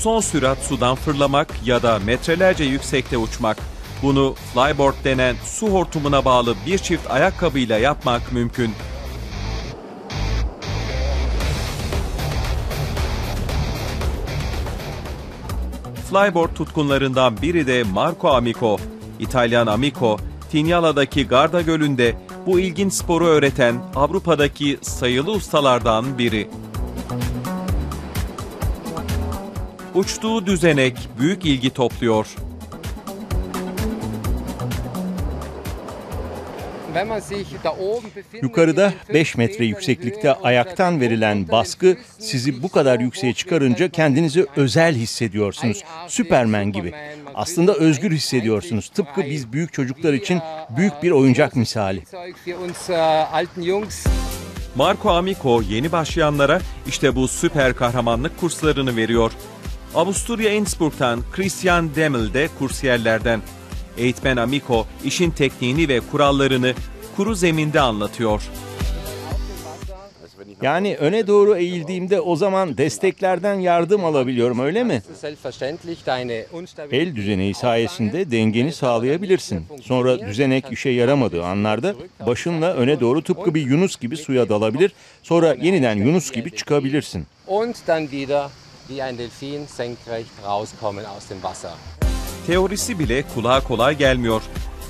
son sürat sudan fırlamak ya da metrelerce yüksekte uçmak. Bunu flyboard denen su hortumuna bağlı bir çift ayakkabıyla yapmak mümkün. Flyboard tutkunlarından biri de Marco Amico. İtalyan Amico, Tignala'daki Garda Gölü'nde bu ilginç sporu öğreten Avrupa'daki sayılı ustalardan biri. Uçtuğu düzenek büyük ilgi topluyor. Yukarıda 5 metre yükseklikte ayaktan verilen baskı sizi bu kadar yükseğe çıkarınca kendinizi özel hissediyorsunuz. Süpermen gibi. Aslında özgür hissediyorsunuz. Tıpkı biz büyük çocuklar için büyük bir oyuncak misali. Marco Amico yeni başlayanlara işte bu süper kahramanlık kurslarını veriyor. Avusturya Innsbruck'tan Christian Demel de kursiyerlerden. Eğitmen Amico işin tekniğini ve kurallarını kuru zeminde anlatıyor. Yani öne doğru eğildiğimde o zaman desteklerden yardım alabiliyorum öyle mi? El düzeneği sayesinde dengeni sağlayabilirsin. Sonra düzenek işe yaramadığı anlarda başınla öne doğru tıpkı bir Yunus gibi suya dalabilir. Sonra yeniden Yunus gibi çıkabilirsin. Teorisi bile kulağa kolay gelmiyor.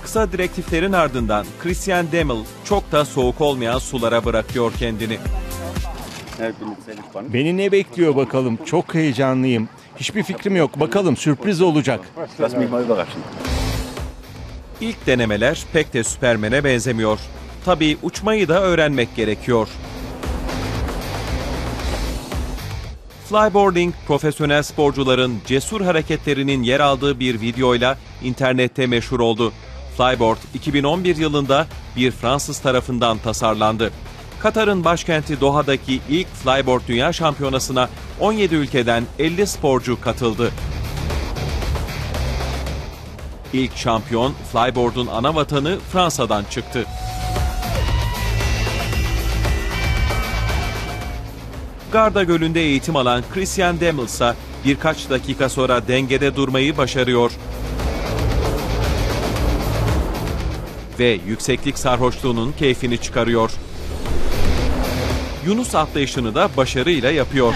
Kısa direktiflerin ardından Christian Demel çok da soğuk olmayan sulara bırakıyor kendini. Beni ne bekliyor bakalım? Çok heyecanlıyım. Hiçbir fikrim yok. Bakalım sürpriz olacak. İlk denemeler pek de Süpermen'e benzemiyor. Tabii uçmayı da öğrenmek gerekiyor. Flyboarding, profesyonel sporcuların cesur hareketlerinin yer aldığı bir videoyla internette meşhur oldu. Flyboard 2011 yılında bir Fransız tarafından tasarlandı. Katar'ın başkenti Doha'daki ilk Flyboard Dünya Şampiyonası'na 17 ülkeden 50 sporcu katıldı. İlk şampiyon Flyboard'un ana vatanı Fransa'dan çıktı. Garda Gölü'nde eğitim alan Christian Demel ise birkaç dakika sonra dengede durmayı başarıyor. Ve yükseklik sarhoşluğunun keyfini çıkarıyor. Yunus atlayışını da başarıyla yapıyor.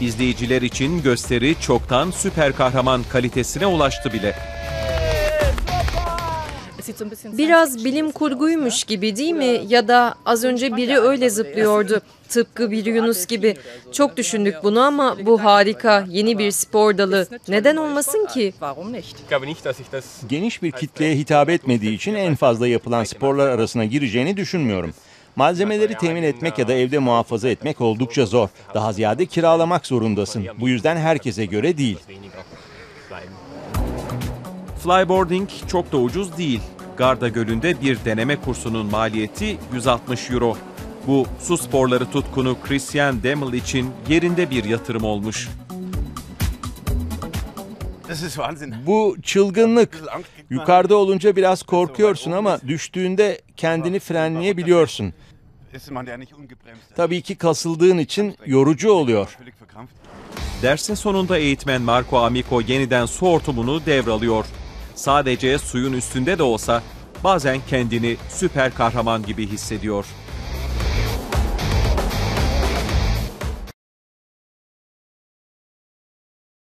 İzleyiciler için gösteri çoktan süper kahraman kalitesine ulaştı bile. Biraz bilim kurguymuş gibi değil mi? Ya da az önce biri öyle zıplıyordu. Tıpkı bir Yunus gibi. Çok düşündük bunu ama bu harika. Yeni bir spor dalı. Neden olmasın ki? Geniş bir kitleye hitap etmediği için en fazla yapılan sporlar arasına gireceğini düşünmüyorum. Malzemeleri temin etmek ya da evde muhafaza etmek oldukça zor. Daha ziyade kiralamak zorundasın. Bu yüzden herkese göre değil. Flyboarding çok da ucuz değil. Garda Gölü'nde bir deneme kursunun maliyeti 160 euro. Bu su sporları tutkunu Christian Demel için yerinde bir yatırım olmuş. Bu çılgınlık. Yukarıda olunca biraz korkuyorsun ama düştüğünde kendini frenleyebiliyorsun. Tabii ki kasıldığın için yorucu oluyor. Dersin sonunda eğitmen Marco Amico yeniden su hortumunu devralıyor. Sadece suyun üstünde de olsa bazen kendini süper kahraman gibi hissediyor.